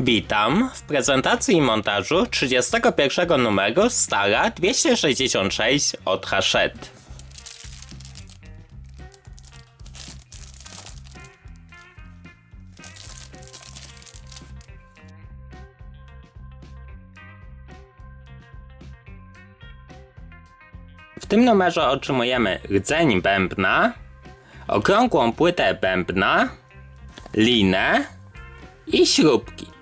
Witam w prezentacji i montażu 31 numeru Stara 266 od Hachette. W tym numerze otrzymujemy rdzeń bębna, okrągłą płytę bębna, linę i śrubki.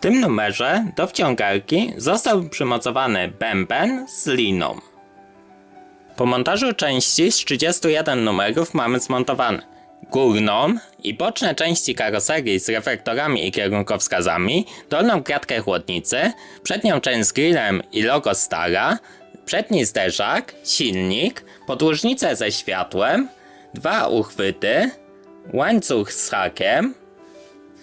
Tym numerze do wciągarki został przymocowany bęben z liną. Po montażu części z 31 numerów mamy zmontowane górną i boczne części karoserii z reflektorami i kierunkowskazami, dolną kratkę chłodnicy, przednią część z grillem i logo Stara, przedni zderzak, silnik, podłużnicę ze światłem, dwa uchwyty, łańcuch z hakiem,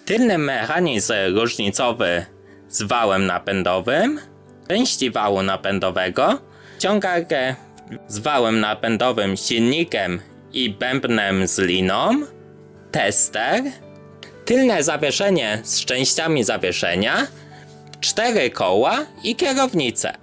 tylny mechanizm różnicowy z wałem napędowym, części wału napędowego, ciągarkę z wałem napędowym, silnikiem i bębnem z liną, tester, tylne zawieszenie z częściami zawieszenia, cztery koła i kierownicę.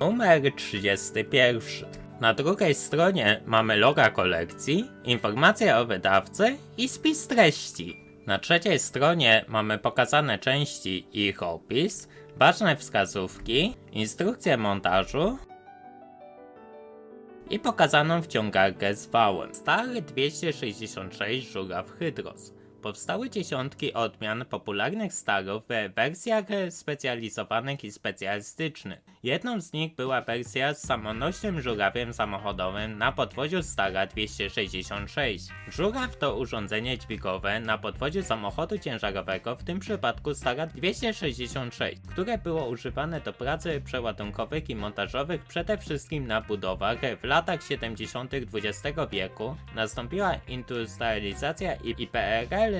Numer 31. Na drugiej stronie mamy loga kolekcji, informacje o wydawcy i spis treści. Na trzeciej stronie mamy pokazane części i ich opis, ważne wskazówki, instrukcję montażu i pokazaną wciągarkę z wałem. Stary 266 żuraw Hydros. Powstały dziesiątki odmian popularnych starów w wersjach specjalizowanych i specjalistycznych. Jedną z nich była wersja z samonośnym żurawiem samochodowym na podwoziu Stara 266. Żuraw to urządzenie dźwigowe na podwoziu samochodu ciężarowego, w tym przypadku Stara 266, które było używane do pracy przeładunkowych i montażowych przede wszystkim na budowach. W latach 70. XX wieku nastąpiła industrializacja i i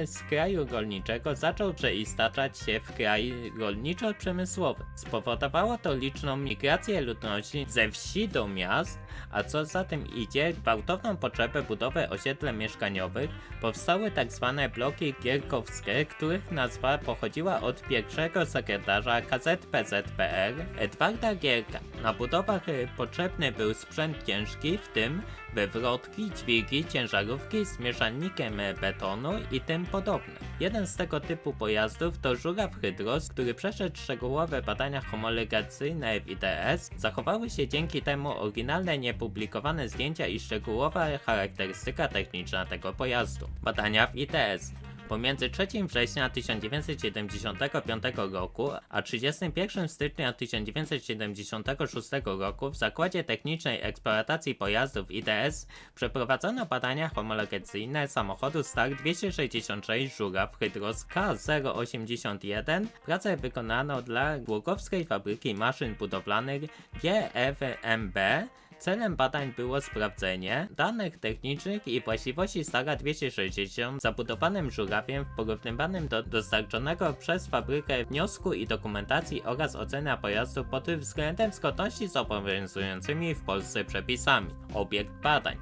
Z kraju rolniczego zaczął przeistaczać się w kraj rolniczo-przemysłowy. Spowodowało to liczną migrację ludności ze wsi do miast, a co za tym idzie, gwałtowną potrzebę budowy osiedle mieszkaniowych, powstały tak zwane bloki gierkowskie, których nazwa pochodziła od pierwszego sekretarza KZPZPR Edwarda Gierka. Na budowach potrzebny był sprzęt ciężki, w tym wywrotki, dźwigi, ciężarówki z mieszannikiem betonu i tym podobne. Jeden z tego typu pojazdów to żuraw Hydros, który przeszedł szczegółowe badania homologacyjne w ITS. Zachowały się dzięki temu oryginalne niepublikowane zdjęcia i szczegółowa charakterystyka techniczna tego pojazdu. Badania w ITS Pomiędzy 3 września 1975 roku a 31 stycznia 1976 roku w Zakładzie Technicznej Eksploatacji Pojazdów ITS przeprowadzono badania homologacyjne samochodu Star 266 Żuraw Hydros K081. Pracę wykonano dla Głogowskiej Fabryki Maszyn Budowlanych GFMB Celem badań było sprawdzenie danych technicznych i właściwości Stara 260 zabudowanym żurawiem w porównywanym do dostarczonego przez fabrykę wniosku i dokumentacji oraz ocena pojazdu pod względem zgodności z obowiązującymi w Polsce przepisami. Obiekt badań.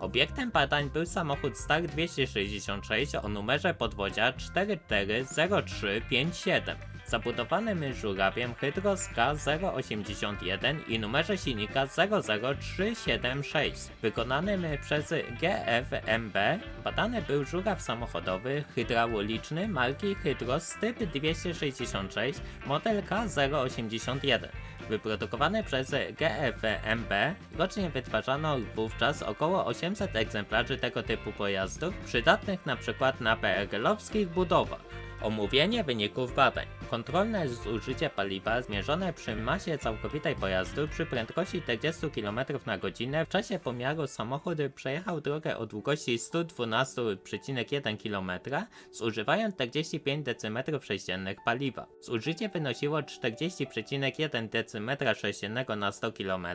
Obiektem badań był samochód Star 266 o numerze podwozia 440357 zabudowanym żurawiem Hydros K081 i numerze silnika 00376. Wykonanym przez GFMB badany był żuraw samochodowy hydrauliczny marki Hydros typ 266 model K081 wyprodukowany przez GFMB. Rocznie wytwarzano wówczas około 800 egzemplarzy tego typu pojazdów, przydatnych na przykład na PRL-owskich budowach. Omówienie wyników badań. Kontrolne zużycie paliwa zmierzone przy masie całkowitej pojazdu przy prędkości 40 km na godzinę w czasie pomiaru samochód przejechał drogę o długości 112,1 km zużywając 45 dm3 paliwa. Zużycie wynosiło 40,1 dm3 na 100 km.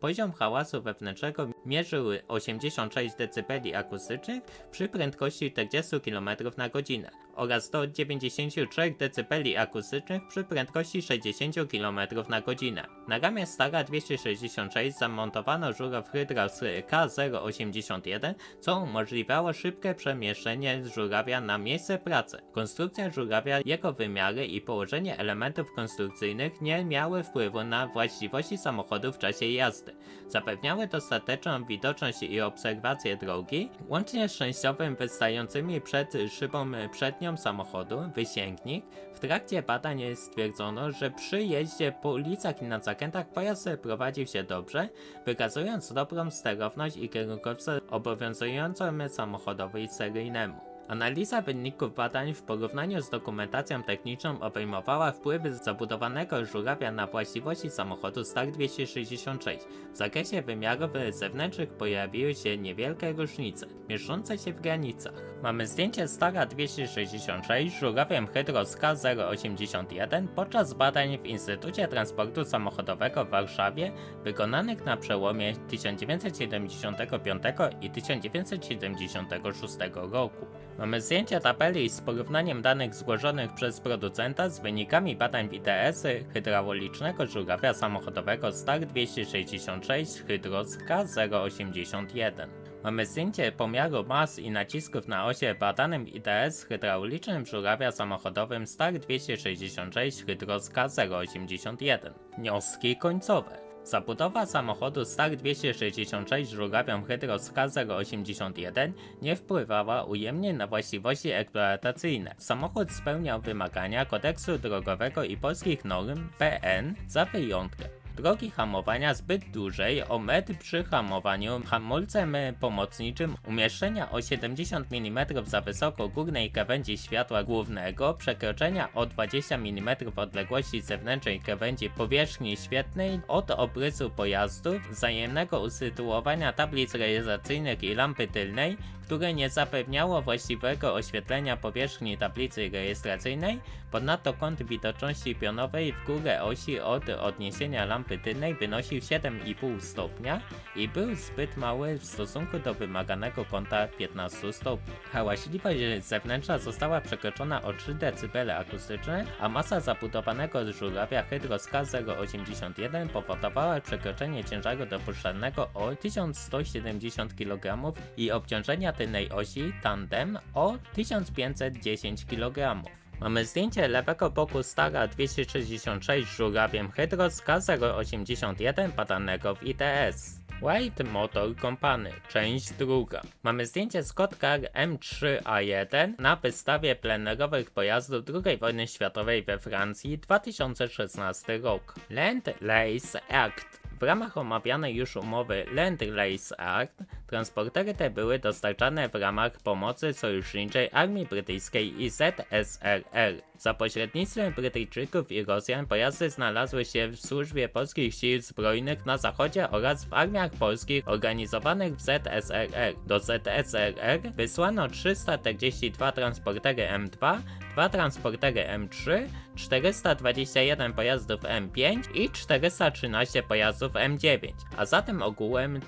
Poziom hałasu wewnętrznego mierzył 86 dB akustycznych przy prędkości 40 km na godzinę oraz do 93 dB akustycznych przy prędkości 60 km na godzinę. Na ramię Stara 266 zamontowano żuraw Hydros K081, co umożliwiało szybkie przemieszczenie żurawia na miejsce pracy. Konstrukcja żurawia, jego wymiary i położenie elementów konstrukcyjnych nie miały wpływu na właściwości samochodu w czasie jazdy. Zapewniały dostateczną widoczność i obserwację drogi, łącznie z częściowym wystającymi przed szybą przednią samochodu, wysięgnik. W trakcie badań stwierdzono, że przy jeździe po ulicach i na zakrętach pojazd prowadził się dobrze, wykazując dobrą sterowność i kierunkowce obowiązującą samochodowi seryjnemu. Analiza wyników badań w porównaniu z dokumentacją techniczną obejmowała wpływy zabudowanego żurawia na właściwości samochodu Star 266. W zakresie wymiarów zewnętrznych pojawiły się niewielkie różnice, mieszczące się w granicach. Mamy zdjęcie Stara 266 z żurawiem Hydros K081 podczas badań w Instytucie Transportu Samochodowego w Warszawie wykonanych na przełomie 1975 i 1976 roku. Mamy zdjęcie tabeli z porównaniem danych złożonych przez producenta z wynikami badań w ITS hydraulicznego żurawia samochodowego Star 266 Hydros K081. Mamy zdjęcie pomiaru mas i nacisków na osie badanym ITS hydraulicznym żurawia samochodowym Star 266 Hydros K081. Wnioski końcowe. Zabudowa samochodu Star 266 z żurawią Hydros K081 nie wpływała ujemnie na właściwości eksploatacyjne. Samochód spełniał wymagania kodeksu drogowego i polskich norm PN za wyjątkiem drogi hamowania zbyt dużej, o metr przy hamowaniu, hamulcem pomocniczym, umieszczenia o 70 mm za wysoko górnej krawędzi światła głównego, przekroczenia o 20 mm odległości zewnętrznej krawędzi powierzchni świetnej od obrysu pojazdu, wzajemnego usytuowania tablic rejestracyjnych i lampy tylnej, które nie zapewniało właściwego oświetlenia powierzchni tablicy rejestracyjnej, ponadto kąt widoczności pionowej w górę osi od odniesienia lampy tylnej wynosił 7,5 stopnia i był zbyt mały w stosunku do wymaganego kąta 15 stopni. Hałaśliwość zewnętrzna została przekroczona o 3 dB akustyczne, a masa zabudowanego żurawia Hydros K081 powodowała przekroczenie ciężaru dopuszczalnego o 1170 kg i obciążenia tylnej osi tandem o 1510 kg. Mamy zdjęcie lewego boku Stara 266 z żurawiem Hydros K081 badanego w ITS. White Motor Company, część druga. Mamy zdjęcie Scott Car M3A1 na wystawie plenerowych pojazdów II wojny światowej we Francji 2016 rok. Land Lease Act w ramach omawianej już umowy Land Lease Act transportery te były dostarczane w ramach pomocy sojuszniczej Armii Brytyjskiej i ZSRR. Za pośrednictwem Brytyjczyków i Rosjan pojazdy znalazły się w służbie polskich sił zbrojnych na zachodzie oraz w armiach polskich organizowanych w ZSRR. Do ZSRR wysłano 342 transportery M2, 2 transportery M3, 421 pojazdów M5 i 413 pojazdów M9, a zatem ogółem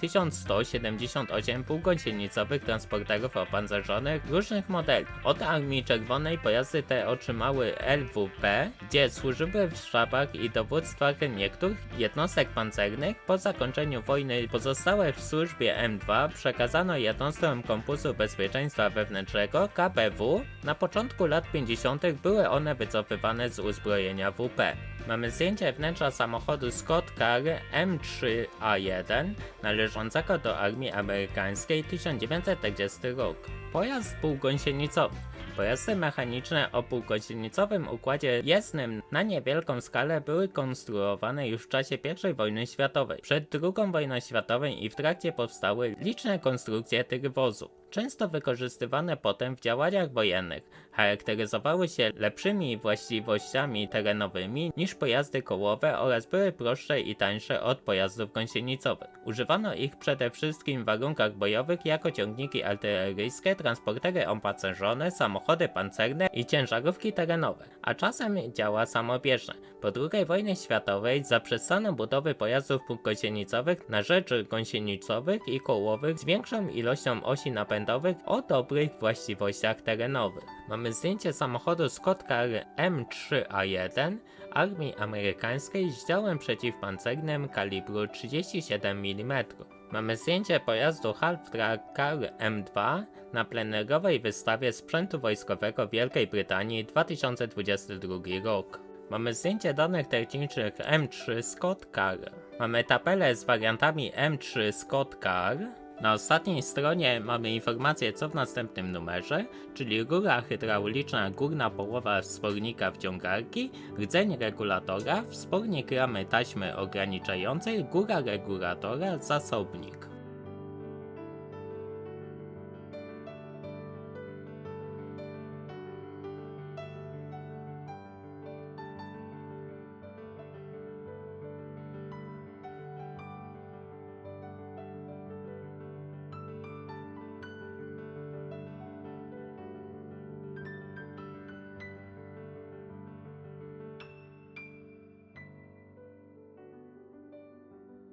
1178 półgąsienicowych transporterów opancerzonych różnych modeli. Od Armii Czerwonej pojazdy te otrzymały LWP, gdzie służyły w sztabach i dowództwach niektórych jednostek pancernych. Po zakończeniu wojny pozostałe w służbie M2 przekazano jednostkom Kompusu Bezpieczeństwa Wewnętrznego KBW. Na początku lat 50. były one wycofywane z uzbrojenia WP. Mamy zdjęcie wnętrza samochodu Scott Car M3A1 należącego do armii amerykańskiej 1940 rok. Pojazd półgąsienicowy. Pojazdy mechaniczne o półgąsienicowym układzie jezdnym na niewielką skalę były konstruowane już w czasie I wojny światowej. Przed II wojną światową i w trakcie powstały liczne konstrukcje tych wozów. Często wykorzystywane potem w działaniach wojennych, charakteryzowały się lepszymi właściwościami terenowymi niż pojazdy kołowe oraz były prostsze i tańsze od pojazdów gąsienicowych. Używano ich przede wszystkim w warunkach bojowych jako ciągniki artyleryjskie, transportery opancerzone, samochody pancerne i ciężarówki terenowe, a czasem działa samobieżne. Po II wojnie światowej zaprzestano budowy pojazdów gąsienicowych na rzecz gąsienicowych i kołowych z większą ilością osi napędowych o dobrych właściwościach terenowych. Mamy zdjęcie samochodu Scott Car M3A1 armii amerykańskiej z działem przeciwpancernym kalibru 37 mm. Mamy zdjęcie pojazdu Half-Track Car M2 na plenerowej wystawie sprzętu wojskowego Wielkiej Brytanii 2022 rok. Mamy zdjęcie danych technicznych M3 Scott Car. Mamy tabelę z wariantami M3 Scott Car. Na ostatniej stronie mamy informację co w następnym numerze, czyli rura hydrauliczna górna połowa wspornika wciągarki, rdzeń regulatora, wspornik ramy taśmy ograniczającej, góra regulatora, zasobnik.